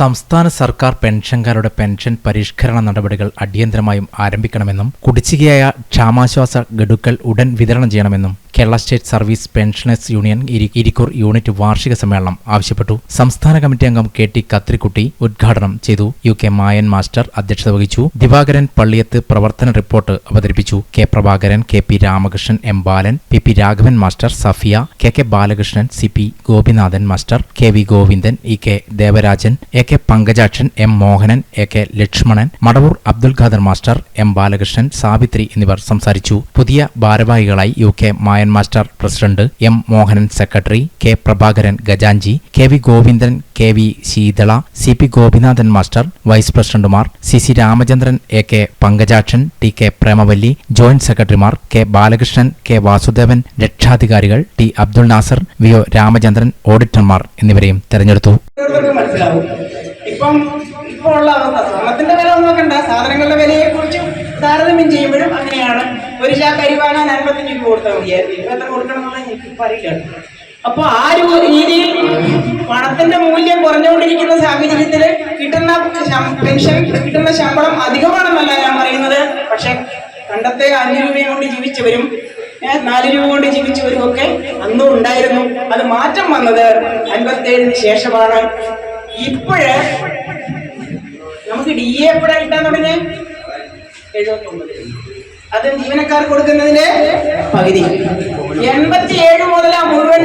സംസ്ഥാന സർക്കാർ പെൻഷൻകാരുടെ പെൻഷൻ പരിഷ്കരണ നടപടികൾ അടിയന്തരമായും ആരംഭിക്കണമെന്നും കുടിശ്ശികയായ ക്ഷാമാശ്വാസ ഗഡുക്കൾ ഉടൻ വിതരണം ചെയ്യണമെന്നും Kerala state service pensioners union ഇരി- ഇരിക്കൂർ യൂണിറ്റ് വാർഷിക സമ്മേളനം ആവശ്യപ്പെട്ടു. സംസ്ഥാന കമ്മിറ്റി അംഗം കെ ടി കത്രിക്കുട്ടി ഉദ്ഘാടനം ചെയ്തു. യു കെ മായൻ മാസ്റ്റർ അധ്യക്ഷത വഹിച്ചു. ദിവാകരൻ പള്ളിയത്ത് പ്രവർത്തന റിപ്പോർട്ട് അവതരിപ്പിച്ചു. K Prabhakaran K P Ramakrishnan M Balan P P Raghavan master Safiya K K Balakrishnan C P Gopinathan master K V Govindan E K Devarajan A K Pankajakshan M Mohanan A K Lakshmanan Madavoor Abdul Khader master M Balakrishnan Savithri എന്നിവർ സംസാരിച്ചു. പുതിയ ഭാരവാഹികളായി U K Mayan master president M Mohanan secretary K Prabhakaran ഗജാഞ്ചി K V Govindan K V Sheethala C P Gopinathan master vice പ്രസിഡന്റുമാർ C C Ramachandran A K Pankajakshan T K Premavalli joint സെക്രട്ടറിമാർ K Balakrishnan K Vasudevan രക്ഷാധികാരികൾ T Abdul Nasar V O Ramachandran ഓഡിറ്റർമാർ എന്നിവരെയും തെരഞ്ഞെടുത്തു. ഇപ്പം ഇപ്പോൾ സ്വർണത്തിന്റെ വില നോക്കണ്ട. സാധനങ്ങളുടെ വിലയെ കുറിച്ച് താരതമ്യം ചെയ്യുമ്പോഴും അങ്ങനെയാണ്. ഒരു ചാക്ക് അരി അൻപത്തഞ്ച് രൂപ കൊടുത്താൽ മതിയായിരുന്നു ഇപ്പൊ എത്ര കൊടുക്കണം എന്നുള്ളത് എനിക്ക് ഇപ്പൊ അറിയില്ല. അപ്പൊ ആ രീതിയിൽ പണത്തിന്റെ മൂല്യം കുറഞ്ഞുകൊണ്ടിരിക്കുന്ന സാഹചര്യത്തിൽ കിട്ടുന്ന പെൻഷൻ കിട്ടുന്ന ശമ്പളം അധികമാണെന്നല്ല ഞാൻ പറയുന്നത്. പക്ഷെ പണ്ടത്തെ അഞ്ച് രൂപയും കൊണ്ട് ജീവിച്ചവരും നാല് രൂപ കൊണ്ട് ജീവിച്ചവരും ഒക്കെ അന്നും ഉണ്ടായിരുന്നു. അത് മാറ്റം വന്നത് അൻപത്തേഴിന് ശേഷമാണ്. ഇപ്പോഴ് നമുക്ക് ഡി എ എപ്പോഴാണ് കിട്ടാൻ തുടങ്ങി എഴുപത്തൊമ്പത്. അത് ജീവനക്കാർ കൊടുക്കുന്നതിന്റെ പകുതി. എൺപത്തി ഏഴ് മുതലാ മുഴുവൻ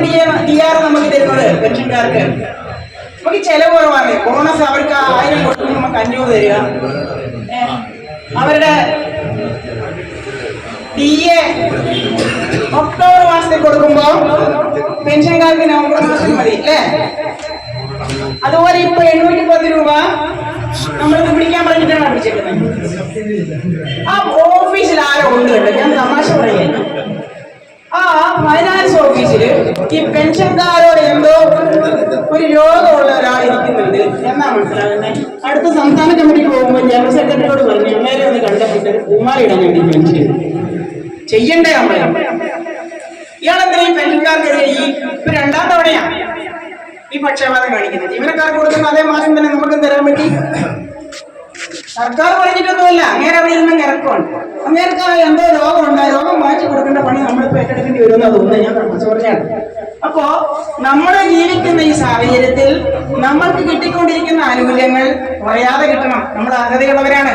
ഡി ആർ നമുക്ക് തരുന്നത് പെൻഷൻകാർക്ക്. നമുക്ക് ചെലവ് കുറവാണ്. ബോണസ് അവർക്ക് ആയിരം കൊടുക്കുമ്പോൾ നമുക്ക് അഞ്ഞൂറ് തരിക. അവരുടെ ഡി എ ഒക്ടോബർ മാസത്തിൽ കൊടുക്കുമ്പോ പെൻഷൻകാർക്ക് നവംബർ മാസത്തിൽ മതി അല്ലേ? അതുപോലെ ഇപ്പൊ എണ്ണൂറ്റി പത്ത് രൂപ നമ്മളിത് പിടിക്കാൻ പറഞ്ഞിട്ടാണ് പിടിച്ചേക്കുന്നത് ആ ആരോ ഉണ്ട് കേട്ടോ ഞാൻ തമാശ പറയുന്നു ആ ഫൈനാൻസ് ഓഫീസിൽ ഈ പെൻഷൻകാരോട് എന്തോ ഒരു രോഗമുള്ള ഒരാൾ ഇരിക്കുന്നുണ്ട് എന്നാ മനസ്സിലാകുന്നത് അടുത്ത സംസ്ഥാന കമ്മിറ്റിക്ക് പോകുമ്പോൾ ജനറൽ സെക്രട്ടറിയോട് പറഞ്ഞു അന്നേരം ഒന്ന് ഒരു ഇടാൻ വേണ്ടി പെൻഷൻ ചെയ്യണ്ടേ നമ്മളെ? ഇയാളെന്തിനാ ഈ പെൻഷൻകാർക്കെതിരെ ഈ ഇപ്പൊ രണ്ടാം തവണയാ ഈ പക്ഷപാതം കാണിക്കുന്നത്? ജീവനക്കാർക്ക് കൊടുക്കുന്ന അതേ മാസം തന്നെ നമുക്ക് തരാൻ പറ്റി? സർക്കാർ പറഞ്ഞിട്ടൊന്നുമല്ല. അങ്ങനെ ഇരുന്ന് കിടക്കുവാണ് അങ്ങേർക്ക് എന്തോ രോഗമുണ്ട്. രോഗം മാറ്റി കൊടുക്കേണ്ട പണി നമ്മളിപ്പോ ഏറ്റെടുക്കേണ്ടി വരുമെന്ന് തോന്നുന്നു ഞാൻ പറഞ്ഞാണ് അപ്പോ നമ്മൾ ജീവിക്കുന്ന ഈ സാഹചര്യത്തിൽ നമ്മൾക്ക് കിട്ടിക്കൊണ്ടിരിക്കുന്ന ആനുകൂല്യങ്ങൾ കുറയാതെ കിട്ടണം. നമ്മൾ അർഹതയുള്ളവരാണ്.